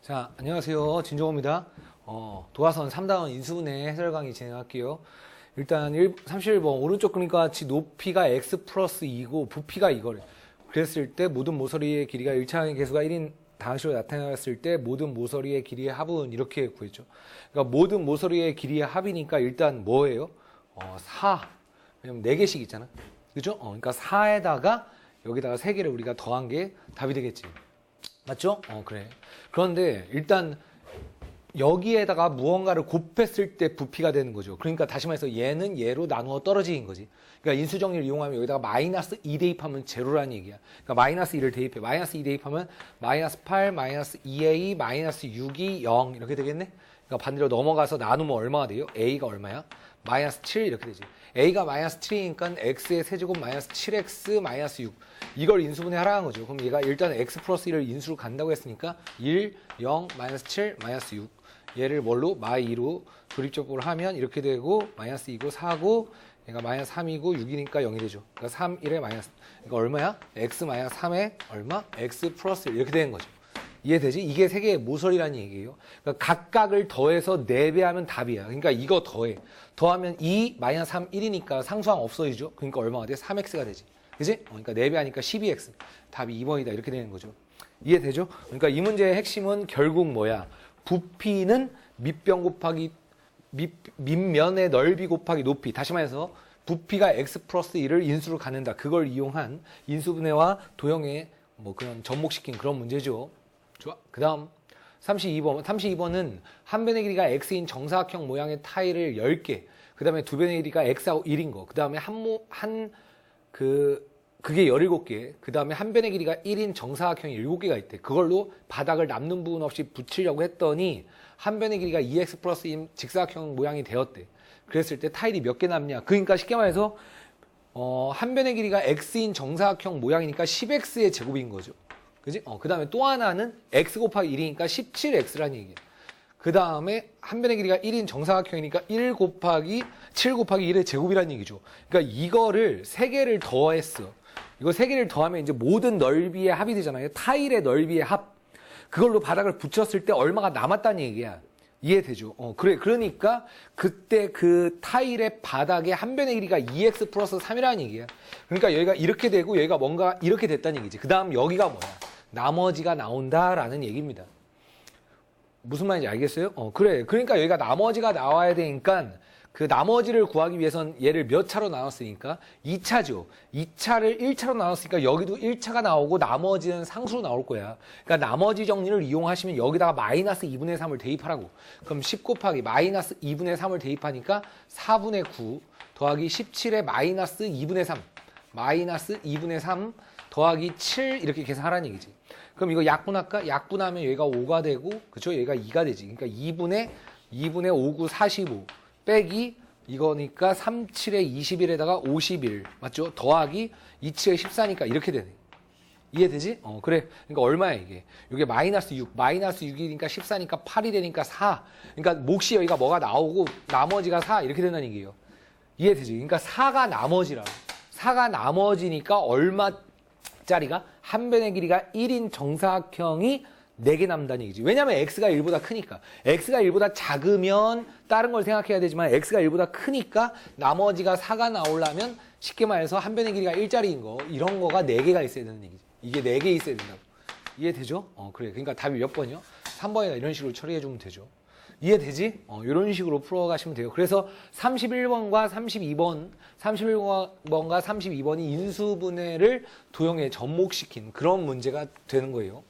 자, 안녕하세요. 진종호입니다. 어, 도화선 3단원 인수분해 해설 강의 진행할게요. 일단 1, 31번 오른쪽 그림과 같이 높이가 x 플러스 2고 부피가 이거래. 그랬을 때 모든 모서리의 길이가 1차항의 개수가 1인 다항식으로 나타났을 때 모든 모서리의 길이의 합은 이렇게 구했죠. 그러니까 모든 모서리의 길이의 합이니까 일단 뭐예요? 어, 4. 왜냐면 4개씩 있잖아. 그죠? 어, 그러니까 4에다가 여기다가 3개를 우리가 더한 게 답이 되겠지. 맞죠? 어, 그래. 그런데 일단 여기에다가 무언가를 곱했을 때 부피가 되는 거죠. 그러니까 다시 말해서 얘는 얘로 나누어 떨어지는 거지. 그러니까 인수정리를 이용하면 여기다가 마이너스 2 대입하면 제로라는 얘기야. 그러니까 마이너스 2를 대입해. 마이너스 2 대입하면 마이너스 8, 마이너스 2a, 마이너스 6이 0 이렇게 되겠네? 그러니까 반대로 넘어가서 나누면 얼마가 돼요? a가 얼마야? 마이너스 7 이렇게 되지. a가 마이너스 7이니까 x의 세제곱 마이너스 7x 마이너스 6 이걸 인수분해 하라는 거죠. 그럼 얘가 일단 x 플러스 1을 인수로 간다고 했으니까 1, 0, 마이너스 7, 마이너스 6 얘를 뭘로? 마이로 조립적으로 하면 이렇게 되고 마이너스 2고 4고 얘가 마이너스 3이고 6이니까 0이 되죠. 그러니까 3, 1에 마이너스 이거 얼마야? x 마이너스 3에 얼마? x 플러스 1 이렇게 되는 거죠. 이해되지? 이게 세 개의 모서리라는 얘기예요. 그러니까 각각을 더해서 4배 하면 답이야. 그러니까 이거 더해. 더하면 2 마이너스 3, 1이니까 상수항 없어지죠. 그러니까 얼마가 돼? 3x가 되지. 그지? 어, 그러니까 4배 하니까 12x. 답이 2번이다. 이렇게 되는 거죠. 이해되죠? 그러니까 이 문제의 핵심은 결국 뭐야? 부피는 밑변 곱하기 밑, 밑면의 넓이 곱하기 높이. 다시 말해서 부피가 x 플러스 1을 인수로 갖는다. 그걸 이용한 인수분해와 도형의 뭐 그런 접목시킨 그런 문제죠. 좋아. 그 다음 32번. 32번은 한 변의 길이가 x인 정사각형 모양의 타일을 10개. 그 다음에 두 변의 길이가 x하고 1인 거. 그 다음에 한, 모, 한, 그, 그게 17개. 그 다음에 한 변의 길이가 1인 정사각형이 7개가 있대. 그걸로 바닥을 남는 부분 없이 붙이려고 했더니 한 변의 길이가 2x 플러스 인 직사각형 모양이 되었대. 그랬을 때 타일이 몇 개 남냐. 그러니까 쉽게 말해서 어, 한 변의 길이가 x인 정사각형 모양이니까 10x의 제곱인 거죠. 그지? 어, 그 다음에 또 하나는 x 곱하기 1이니까 17x라는 얘기야. 그 다음에 한 변의 길이가 1인 정사각형이니까 1 곱하기 7 곱하기 1의 제곱이라는 얘기죠. 그러니까 이거를 세 개를 더했어. 이거 세 개를 더하면 이제 모든 넓이의 합이 되잖아요. 타일의 넓이의 합. 그걸로 바닥을 붙였을 때 얼마가 남았다는 얘기야. 이해되죠? 어, 그래. 그러니까 그때 그 타일의 바닥의 한 변의 길이가 2x 플러스 3이라는 얘기야. 그러니까 여기가 이렇게 되고 여기가 뭔가 이렇게 됐다는 얘기지. 그 다음 여기가 뭐야? 나머지가 나온다라는 얘기입니다. 무슨 말인지 알겠어요? 어, 그래. 그러니까 여기가 나머지가 나와야 되니까 그 나머지를 구하기 위해선 얘를 몇 차로 나눴으니까 2차죠. 2차를 1차로 나눴으니까 여기도 1차가 나오고 나머지는 상수로 나올 거야. 그러니까 나머지 정리를 이용하시면 여기다가 마이너스 2분의 3을 대입하라고. 그럼 10 곱하기 마이너스 2분의 3을 대입하니까 4분의 9 더하기 17의 마이너스 2분의 3 마이너스 2분의 3 더하기 7 이렇게 계산하라는 얘기지. 그럼 이거 약분할까? 약분하면 여기가 5가 되고 그쵸? 여기가 2가 되지. 그러니까 2분의 2분의 5, 9, 45 빼기 이거니까 3, 7에 21에다가 51 맞죠? 더하기 2, 7에 14니까 이렇게 되네. 이해되지? 어 그래. 그러니까 얼마야 이게? 이게 마이너스 6, 마이너스 6이니까 14니까 8이 되니까 4. 그러니까 몫이 여기가 뭐가 나오고 나머지가 4 이렇게 된다는 얘기예요. 이해되지? 그러니까 4가 나머지라고. 4가 나머지니까 얼마 짜리가? 한 변의 길이가 1인 정사각형이 4개 남다는 얘기지. 왜냐면 x가 1보다 크니까. x가 1보다 작으면 다른 걸 생각해야 되지만 x가 1보다 크니까 나머지가 4가 나오려면 쉽게 말해서 한 변의 길이가 1짜리인 거 이런 거가 4개가 있어야 되는 얘기지. 이게 4개 있어야 된다고. 이해되죠? 어, 그래. 그러니까 답이 몇 번이요? 3번이다. 이런 식으로 처리해 주면 되죠. 이해되지? 어, 이런 식으로 풀어가시면 돼요. 그래서 31번과 32번, 31번과 32번이 인수분해를 도형에 접목시킨 그런 문제가 되는 거예요.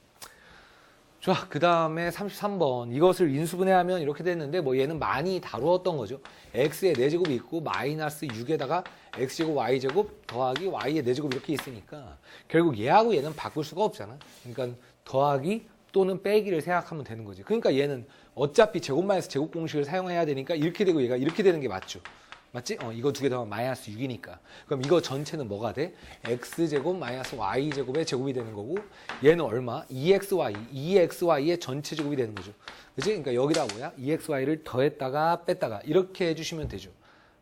좋아. 그 다음에 33번. 이것을 인수분해하면 이렇게 됐는데, 뭐 얘는 많이 다루었던 거죠. x의 4제곱이 있고, 마이너스 6에다가 x제곱, y제곱, 더하기 y의 4제곱 이렇게 있으니까, 결국 얘하고 얘는 바꿀 수가 없잖아. 그러니까 더하기 또는 빼기를 생각하면 되는 거지. 그러니까 얘는 어차피 제곱 마이너스 제곱 공식을 사용해야 되니까 이렇게 되고 얘가 이렇게 되는 게 맞죠. 맞지? 어, 이거 두 개 더하면 마이너스 6이니까. 그럼 이거 전체는 뭐가 돼? x제곱 마이너스 y제곱의 제곱이 되는 거고 얘는 얼마? 2xy, 2xy의 전체 제곱이 되는 거죠. 그지? 그러니까 여기다 뭐야? 2xy를 더했다가 뺐다가 이렇게 해주시면 되죠.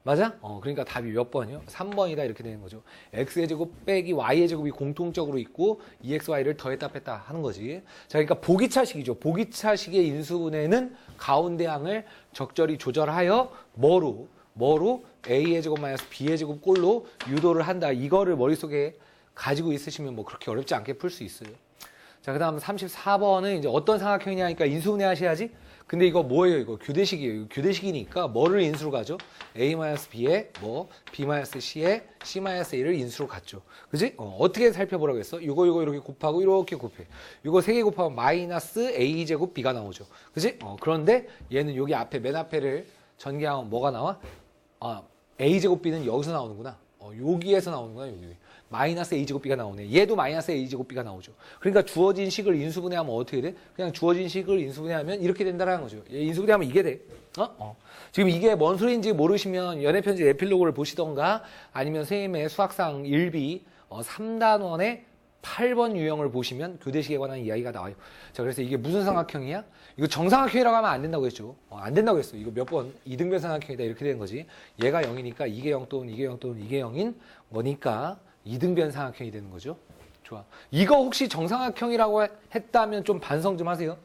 맞아? 어, 그러니까 답이 몇 번이요? 3번이다 이렇게 되는 거죠. x의 제곱 빼기 y의 제곱이 공통적으로 있고 2xy를 더했다 뺐다 하는 거지. 자, 그러니까 보기차식이죠. 보기차식의 인수분해는 가운데 항을 적절히 조절하여 뭐로 뭐로 a의 제곱 마이너스 b의 제곱 꼴로 유도를 한다. 이거를 머릿속에 가지고 있으시면 뭐 그렇게 어렵지 않게 풀 수 있어요. 자, 그 다음 34번은 이제 어떤 삼각형이냐 하니까 인수분해 하셔야지. 근데 이거 뭐예요? 이거 교대식이에요. 이거 교대식이니까 뭐를 인수로 가죠? A-B에 뭐 B-C에 C-A를 인수로 갔죠. 그지? 어, 떻게 살펴보라고 했어? 이거 이거 이렇게 곱하고 이렇게 곱해. 이거 세 개 곱하면 마이너스 A제곱 B가 나오죠. 그지? 어, 그런데 얘는 여기 앞에 맨 앞에를 전개하면 뭐가 나와? 아, A제곱 B는 여기서 나오는구나. 어, 여기에서 나오는구나, 여기. 마이너스 a제곱b가 나오네. 얘도 마이너스 a제곱b가 나오죠. 그러니까 주어진 식을 인수분해하면 어떻게 돼? 그냥 주어진 식을 인수분해하면 이렇게 된다는 거죠. 얘 인수분해하면 이게 돼. 어? 어. 지금 이게 뭔 소리인지 모르시면 연애편지 에필로그를 보시던가 아니면 선생님의 수학상 1비 어, 3단원의 8번 유형을 보시면 교대식에 관한 이야기가 나와요. 자, 그래서 이게 무슨 삼각형이야? 이거 정삼각형이라고 하면 안 된다고 했죠. 어, 안 된다고 했어. 이거 몇 번 이등변 삼각형이다 이렇게 되는 거지. 얘가 0이니까 이게 0 또는 이게 0 또는 이게 0인 거니까 이등변 삼각형이 되는 거죠. 좋아. 이거 혹시 정삼각형이라고 했다면 좀 반성 좀 하세요.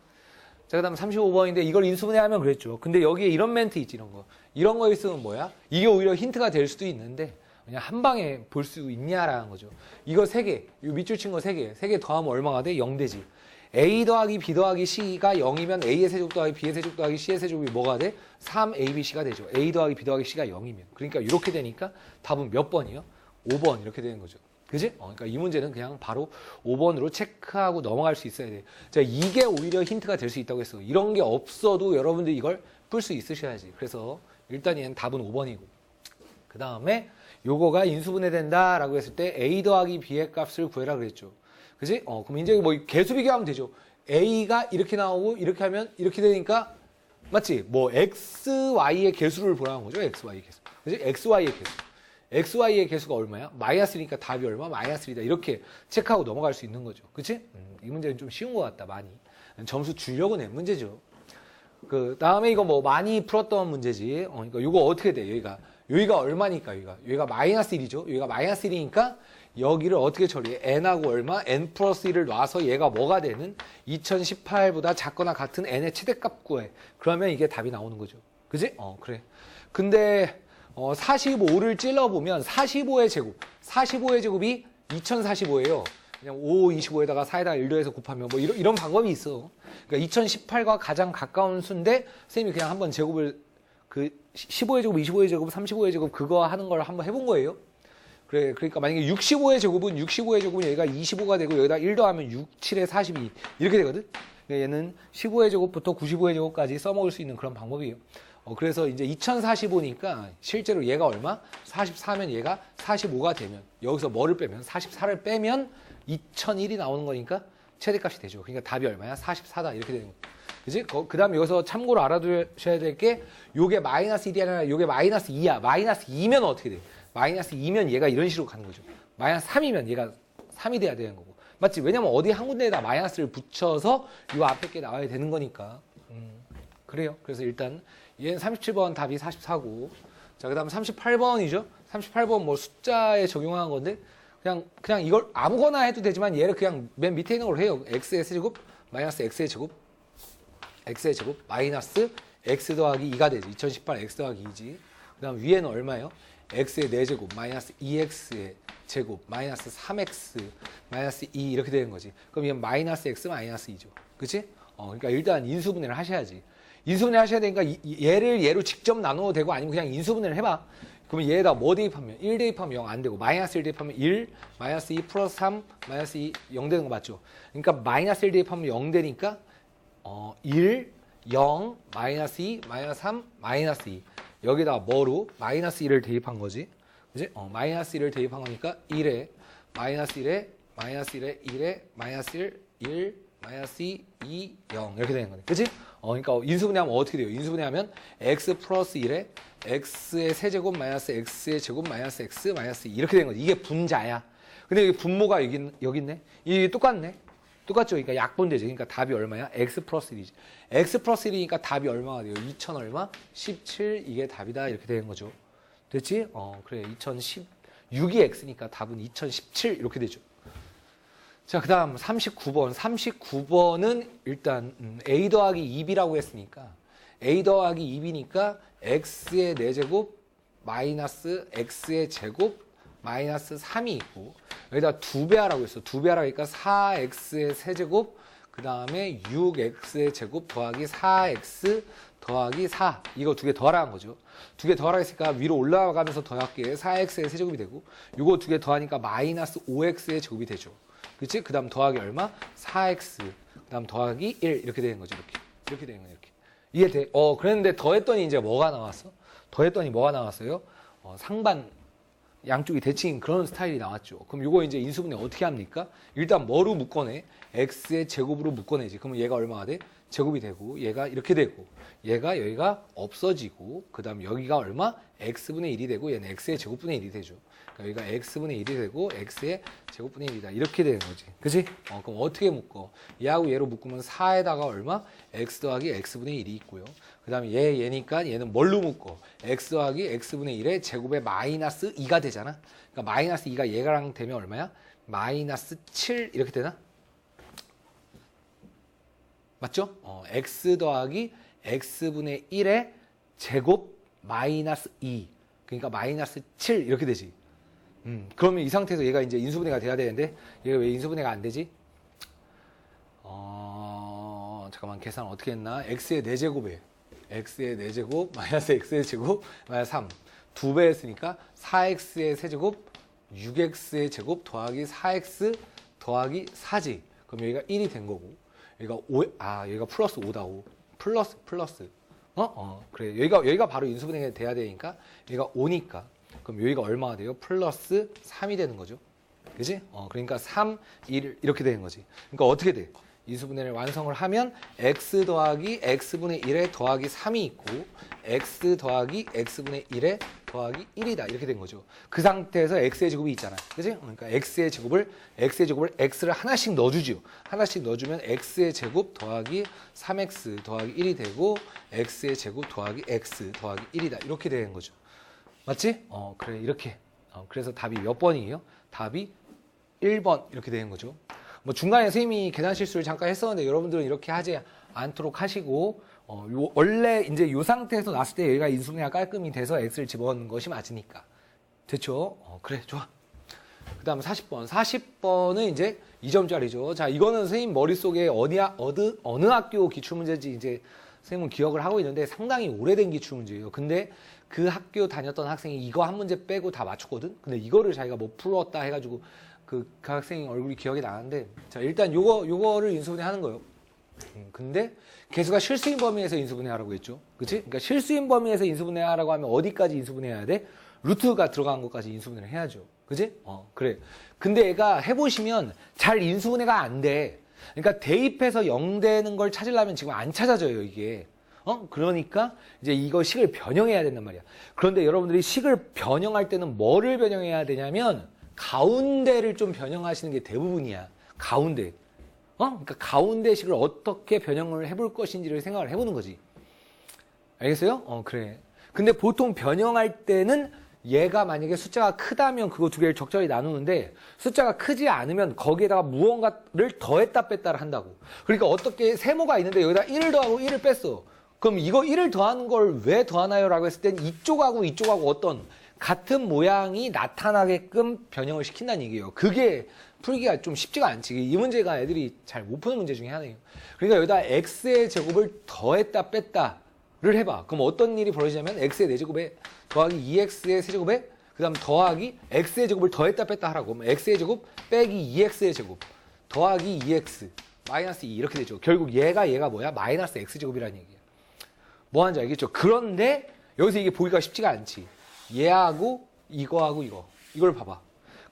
자, 그 다음 35번인데 이걸 인수분해하면 그랬죠. 근데 여기에 이런 멘트 있지, 이런 거. 이런 거 있으면 뭐야? 이게 오히려 힌트가 될 수도 있는데 그냥 한 방에 볼 수 있냐라는 거죠. 이거 세 개, 이 밑줄 친 거 세 개, 세 개 더하면 얼마가 돼? 0 되지. A 더하기 B 더하기 C가 0이면 A의 세제곱 더하기 B의 세제곱 더하기 C의 세제곱이 뭐가 돼? 3ABC가 되죠. A 더하기 B 더하기 C가 0이면. 그러니까 이렇게 되니까 답은 몇 번이요? 5번 이렇게 되는 거죠. 그지? 어, 그러니까 이 문제는 그냥 바로 5번으로 체크하고 넘어갈 수 있어야 돼. 자, 이게 오히려 힌트가 될 수 있다고 했어. 이런 게 없어도 여러분들 이걸 풀 수 있으셔야지. 그래서 일단 얘는 답은 5번이고. 그 다음에 요거가 인수분해 된다라고 했을 때 A 더하기 B의 값을 구해라 그랬죠. 그지? 어, 그럼 이제 뭐 개수 비교하면 되죠. A가 이렇게 나오고 이렇게 하면 이렇게 되니까 맞지? 뭐 X, Y의 개수를 보라는 거죠. X, Y의 개수. 그지? X, Y의 개수. XY의 개수가 얼마야? 마이너스니까 답이 얼마? 마이너스 1이다. 이렇게 체크하고 넘어갈 수 있는 거죠. 그치? 음, 이 문제는 좀 쉬운 것 같다, 많이. 점수 주려고 낸 문제죠. 그 다음에 이거 뭐 많이 풀었던 문제지. 어, 이거 이거 어떻게 돼? 여기가 여기가 얼마니까 여기가 여기가 마이너스 1이죠. 여기가 마이너스 1이니까 여기를 어떻게 처리해? n하고 얼마? n 플러스 1을 놔서 얘가 뭐가 되는? 2018보다 작거나 같은 n의 최대값 구해. 그러면 이게 답이 나오는 거죠. 그지? 어, 그래. 근데 어, 45를 찔러보면 45의 제곱, 45의 제곱이 2045예요. 그냥 5, 25에다가 4에다가 1 더해서 곱하면 뭐 이런, 이런 방법이 있어. 그러니까 2018과 가장 가까운 수인데 선생님이 그냥 한번 제곱을 그 15의 제곱, 25의 제곱, 35의 제곱 그거 하는 걸 한번 해본 거예요. 그래, 그러니까 만약에 65의 제곱은 65의 제곱은 여기가 25가 되고 여기다 1 더하면 6, 7에 42 이렇게 되거든. 그러니까 얘는 15의 제곱부터 95의 제곱까지 써먹을 수 있는 그런 방법이에요. 어, 그래서 이제 2045니까 실제로 얘가 얼마? 44면 얘가 45가 되면 여기서 뭐를 빼면 44를 빼면 2001이 나오는 거니까 최대값이 되죠. 그러니까 답이 얼마야? 44다 이렇게 되는 거예요. 그지? 그 다음에 여기서 참고로 알아두셔야 될 게 요게 마이너스 1이 아니라 요게 마이너스 2야. 마이너스 2면 어떻게 돼? 마이너스 2면 얘가 이런 식으로 가는 거죠. 마이너스 3이면 얘가 3이 돼야 되는 거고. 맞지? 왜냐면 어디 한 군데에다 마이너스를 붙여서 요 앞에 게 나와야 되는 거니까. 음, 그래요. 그래서 일단 얘는 37번 답이 44고. 자, 그 다음에 38번이죠. 38번 뭐 숫자에 적용한 건데, 그냥, 그냥 이걸 아무거나 해도 되지만 얘를 그냥 맨 밑에 있는 걸로 해요. x의 세제곱, 마이너스 x의 제곱, x의 제곱, 마이너스 x 더하기 2가 되지. 2018 x 더하기 2지. 그 다음 위에는 얼마예요? x의 4제곱, 마이너스 2x의 제곱, 마이너스 3x, 마이너스 2 이렇게 되는 거지. 그럼 이건 마이너스 x, 마이너스 2죠. 그치? 어, 그러니까 일단 인수분해를 하셔야지. 인수분해 하셔야 되니까 얘를 얘로 직접 나눠도 되고 아니면 그냥 인수분해를 해봐. 그러면 얘에다 뭐 대입하면 1 대입하면 0 안 되고 마이너스 1 대입하면 1 마이너스 2 플러스 3 마이너스 2 0 되는 거 맞죠? 그러니까 마이너스 1 대입하면 0 되니까 어, 1 0 마이너스 2 마이너스 3 마이너스 2 여기다 뭐로 마이너스 1을 대입한 거지. 그지? 어, 마이너스 1을 대입한 거니까 1에 마이너스 1에 마이너스 1에 1에 마이너스 1 1 마이너스 2 2 0 이렇게 되는 거네. 그지? 어, 그러니까 인수분해하면 어떻게 돼요? 인수분해하면 x 플러스 1에 x의 세제곱 마이너스 x의 제곱 마이너스 x 마이너스 2 이렇게 되는 거지. 이게 분자야. 근데 여기 분모가 여기, 여기 있네? 이게 똑같네? 똑같죠? 그러니까 약분 되죠. 그러니까 답이 얼마야? x 플러스 1이지. x 플러스 1이니까 답이 얼마가 돼요? 2000 얼마? 17 이게 답이다. 이렇게 되는 거죠. 됐지? 어, 그래. 2016이 x니까 답은 2017 이렇게 되죠. 자, 그 다음 39번. 39번은 일단 음, a 더하기 2b라고 했으니까 a 더하기 2b니까 x의 4제곱 마이너스 x의 제곱 마이너스 3이 있고 여기다 2배 하라고 했어. 2배 하라고 하니까 4x의 세제곱 그 다음에 6x의 제곱 더하기 4x 더하기 4 이거 두 개 더하라는 거죠. 두 개 더하라 했으니까 위로 올라가면서 더할게 4x의 세제곱이 되고 이거 두 개 더하니까 마이너스 5x의 제곱이 되죠. 그치? 그 다음 더하기 얼마? 4x 그 다음 더하기 1 이렇게 되는 거죠. 이렇게 이렇게 되는 거예요. 이렇게 이해돼? 어 그랬는데 더했더니 이제 뭐가 나왔어? 더했더니 뭐가 나왔어요? 어, 상반 양쪽이 대칭인 그런 스타일이 나왔죠. 그럼 이거 이제 인수분해 어떻게 합니까? 일단 뭐로 묶어내? x의 제곱으로 묶어내지. 그러면 얘가 얼마가 돼? 제곱이 되고 얘가 이렇게 되고 얘가 여기가 없어지고 그 다음 여기가 얼마? X분의 1이 되고 얘는 x의 제곱분의 1이 되죠. 그러니까 여기가 x분의 1이 되고 x의 제곱분의 1이다. 이렇게 되는 거지. 그지? 어, 그럼 어떻게 묶어? 얘하고 얘로 묶으면 4에다가 얼마? x 더하기 x분의 1이 있고요. 그 다음에 얘, 얘니까 얘는 뭘로 묶어? x 더하기 x분의 1의 제곱에 마이너스 2가 되잖아. 그러니까 마이너스 2가 얘가랑 되면 얼마야? 마이너스 7 이렇게 되나? 맞죠? 어, x 더하기 x분의 1의 제곱 마이너스 2. 그러니까 마이너스 7 이렇게 되지. 음, 그러면 이 상태에서 얘가 이제 인수분해가 돼야 되는데 얘가 왜 인수분해가 안 되지? 어, 잠깐만 계산 어떻게 했나? x의 4제곱에 x의 4제곱 마이너스 x의 제곱 마이너스 3. 두 배 했으니까 4x의 세제곱 6x의 제곱 더하기 4x 더하기 4지. 그럼 여기가 1이 된 거고 여기가 5, 아 여기가 플러스 5다 5. 플러스 플러스. 어? 어 그래 여기가 여기가 바로 인수분해가 돼야 되니까 여기가 5니까 그럼 여기가 얼마가 돼요? 플러스 3이 되는 거죠. 그지? 어, 그러니까 3, 1 이렇게 되는 거지. 그러니까 어떻게 돼? 인수분해를 완성을 하면 x 더하기 x분의 1에 더하기 3이 있고 x 더하기 x분의 1에 더하기 1이다 이렇게 된 거죠. 그 상태에서 x의 제곱이 있잖아. 그지? 그러니까 x의 제곱을 x의 제곱을 x를 하나씩 넣어주죠. 하나씩 넣어주면 x의 제곱 더하기 3x 더하기 1이 되고 x의 제곱 더하기 x 더하기 1이다 이렇게 되는 거죠. 맞지? 어, 그래, 이렇게. 어, 그래서 답이 몇 번이에요? 답이 1번 이렇게 되는 거죠. 뭐 중간에 선생님이 계산 실수를 잠깐 했었는데 여러분들은 이렇게 하지 않도록 하시고 어, 요, 원래 이제 요 상태에서 났을 때 여기가 인수분해가 깔끔히 돼서 x를 집어넣는 것이 맞으니까. 됐죠? 어, 그래, 좋아. 그 다음 40번. 40번은 이제 2점짜리죠. 자, 이거는 선생님 머릿속에 어디, 어느, 어느 학교 기출문제인지 이제 선생님은 기억을 하고 있는데 상당히 오래된 기출문제예요. 근데 그 학교 다녔던 학생이 이거 한 문제 빼고 다 맞췄거든? 근데 이거를 자기가 뭐 풀었다 해가지고 그, 그 학생 얼굴이 기억이 나는데 자, 일단 요거, 요거를 인수분해 하는 거예요. 음, 근데 개수가 실수인 범위에서 인수분해 하라고 했죠. 그치? 그러니까 실수인 범위에서 인수분해 하라고 하면 어디까지 인수분해 해야 돼? 루트가 들어간 것까지 인수분해를 해야죠. 그치? 어, 그래. 근데 얘가 해보시면 잘 인수분해가 안 돼. 그러니까 대입해서 0 되는 걸 찾으려면 지금 안 찾아져요, 이게. 어? 그러니까 이제 이거 식을 변형해야 된단 말이야. 그런데 여러분들이 식을 변형할 때는 뭐를 변형해야 되냐면 가운데를 좀 변형하시는 게 대부분이야. 가운데. 어? 그러니까 가운데 식을 어떻게 변형을 해볼 것인지를 생각을 해보는 거지. 알겠어요? 어, 그래. 근데 보통 변형할 때는 얘가 만약에 숫자가 크다면 그거 두 개를 적절히 나누는데 숫자가 크지 않으면 거기에다가 무언가를 더했다 뺐다를 한다고. 그러니까 어떻게 세모가 있는데 여기다 1을 더하고 1을 뺐어. 그럼 이거 1을 더하는 걸 왜 더하나요? 라고 했을 땐 이쪽하고 이쪽하고 어떤 같은 모양이 나타나게끔 변형을 시킨다는 얘기예요. 그게 풀기가 좀 쉽지가 않지. 이 문제가 애들이 잘 못 푸는 문제 중에 하나예요. 그러니까 여기다 x의 제곱을 더했다 뺐다를 해봐. 그럼 어떤 일이 벌어지냐면 x의 4제곱에 더하기 2x의 세제곱에 그 다음 더하기 x의 제곱을 더했다 뺐다 하라고. 그럼 x의 제곱 빼기 2x의 제곱 더하기 2x 마이너스 2 이렇게 되죠. 결국 얘가 얘가 뭐야? 마이너스 x제곱이라는 얘기야. 뭐 하는지 알겠죠? 그런데 여기서 이게 보기가 쉽지가 않지. 얘하고 이거하고 이거. 이걸 봐봐.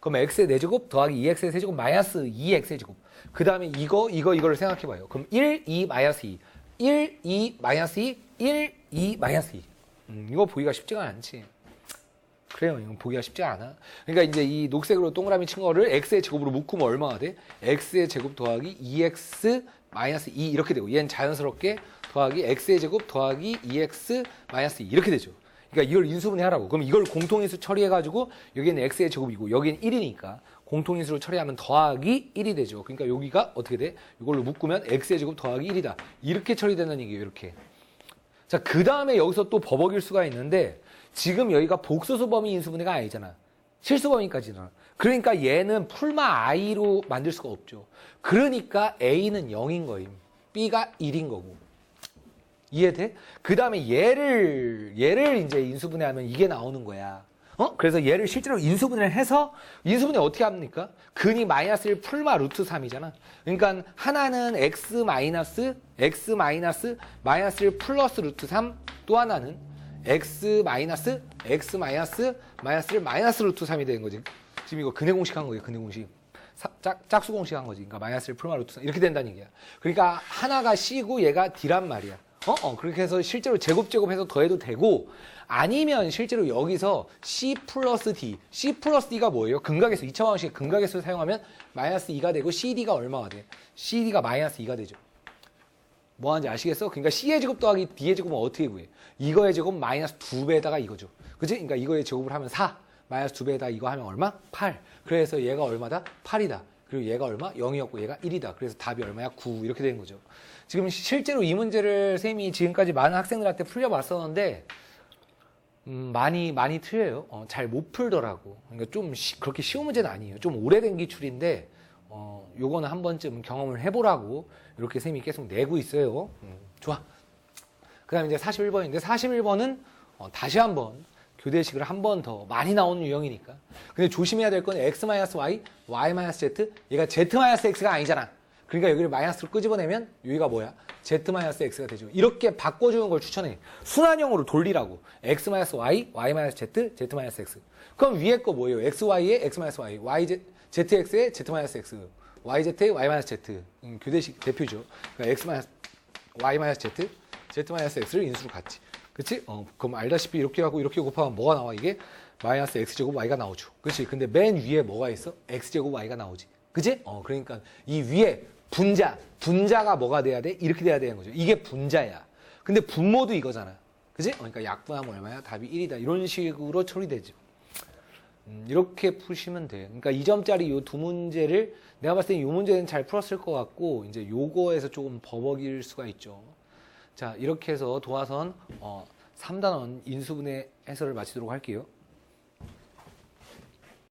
그럼 x의 4제곱 더하기 2x의 세제곱 마이너스 2x의 제곱. 그 다음에 이거, 이거, 이거를 생각해봐요. 그럼 1, 2, 마이너스 2. 1, 2, 마이너스 2. 1, 2, 마이너스 2. 음, 이거 보기가 쉽지가 않지. 그래요. 이건 보기가 쉽지 않아. 그러니까 이제 이 녹색으로 동그라미 친 거를 x의 제곱으로 묶으면 얼마가 돼? x의 제곱 더하기 2x 마이너스 2 이렇게 되고 얘는 자연스럽게 더하기 x의 제곱 더하기 2x 마이너스 2 이렇게 되죠. 그러니까 이걸 인수분해 하라고. 그럼 이걸 공통인수 처리해가지고 여기는 x의 제곱이고 여기는 1이니까 공통인수로 처리하면 더하기 1이 되죠. 그러니까 여기가 어떻게 돼? 이걸로 묶으면 x의 제곱 더하기 1이다. 이렇게 처리된다는 얘기예요. 이렇게. 자, 그 다음에 여기서 또 버벅일 수가 있는데 지금 여기가 복소수 범위 인수분해가 아니잖아. 실수 범위까지는. 그러니까 얘는 풀마 i로 만들 수가 없죠. 그러니까 a는 0인 거임. b가 1인 거고. 이해돼? 그 다음에 얘를 얘를 이제 인수분해하면 이게 나오는 거야. 어? 그래서 얘를 실제로 인수분해를 해서 인수분해 어떻게 합니까? 근이 마이너스 1 풀마 루트 3이잖아. 그러니까 하나는 x 마이너스 x 마이너스 마이너스 1 플러스 루트 3, 또 하나는 x 마이너스 x 마이너스 마이너스 1 마이너스 루트 3이 되는 거지. 지금 이거 근해 공식 한 거예요. 근해 공식. 사- 짝, 짝수 공식 한 거지. 그러니까 마이너스 1 풀마 루트 3 이렇게 된다는 얘기야. 그러니까 하나가 C고 얘가 D란 말이야. 어? 어, 그렇게 해서 실제로 제곱 제곱해서 더해도 되고 아니면 실제로 여기서 C 플러스 D, C 플러스 D가 뭐예요? 근각에서 2차 방식의 근각에서 사용하면 마이너스 2가 되고 CD가 얼마가 돼? CD가 마이너스 2가 되죠. 뭐 하는지 아시겠어? 그러니까 C의 제곱 더하기 D의 제곱은 어떻게 구해? 이거의 제곱 마이너스 2배에다가 이거죠. 그지? 그러니까 이거의 제곱을 하면 4, 마이너스 2배에다 이거 하면 얼마? 8. 그래서 얘가 얼마다? 8이다. 그리고 얘가 얼마? 0이었고 얘가 1이다. 그래서 답이 얼마야? 9. 이렇게 되는 거죠. 지금 시- 실제로 이 문제를 쌤이 지금까지 많은 학생들한테 풀려봤었는데 음, 많이 많이 틀려요. 어, 잘못 풀더라고. 그러니까 좀 시- 그렇게 쉬운 문제는 아니에요. 좀 오래된 기출인데 어, 요거는 한 번쯤 경험을 해보라고 이렇게 쌤이 계속 내고 있어요. 음, 좋아. 그다음에 이제 41번인데 41번은 어, 다시 한번 교대식을 한 번 더 많이 나오는 유형이니까. 근데 조심해야 될 건 x y, y z. 얘가 z x가 아니잖아. 그러니까 여기를 마이너스로 끄집어내면 여기가 뭐야? z x가 되죠. 이렇게 바꿔주는 걸 추천해. 순환형으로 돌리라고. x y, y z, z x. 그럼 위에 거 뭐예요? x y에 x y, y z, z x에 z x, y z에 y z. 음, 교대식 대표죠. 그러니까 x y z, z x를 인수로 갖지. 그치? 어, 그럼 알다시피 이렇게 하고 이렇게 곱하면 뭐가 나와? 이게 마이너스 x제곱 y가 나오죠. 그치? 근데 맨 위에 뭐가 있어? x제곱 y가 나오지. 그치? 어, 그러니까 이 위에 분자, 분자가 뭐가 돼야 돼? 이렇게 돼야 되는 거죠. 이게 분자야. 근데 분모도 이거잖아. 그치? 어, 그러니까 약분하면 얼마야? 답이 1이다. 이런 식으로 처리되죠. 음, 이렇게 푸시면 돼. 그러니까 2점짜리 이두 문제를 내가 봤을 때 이 문제는 잘 풀었을 것 같고 이제 요거에서 조금 버벅일 수가 있죠. 자, 이렇게 해서 도화선 어, 3단원 인수분해 해설을 마치도록 할게요.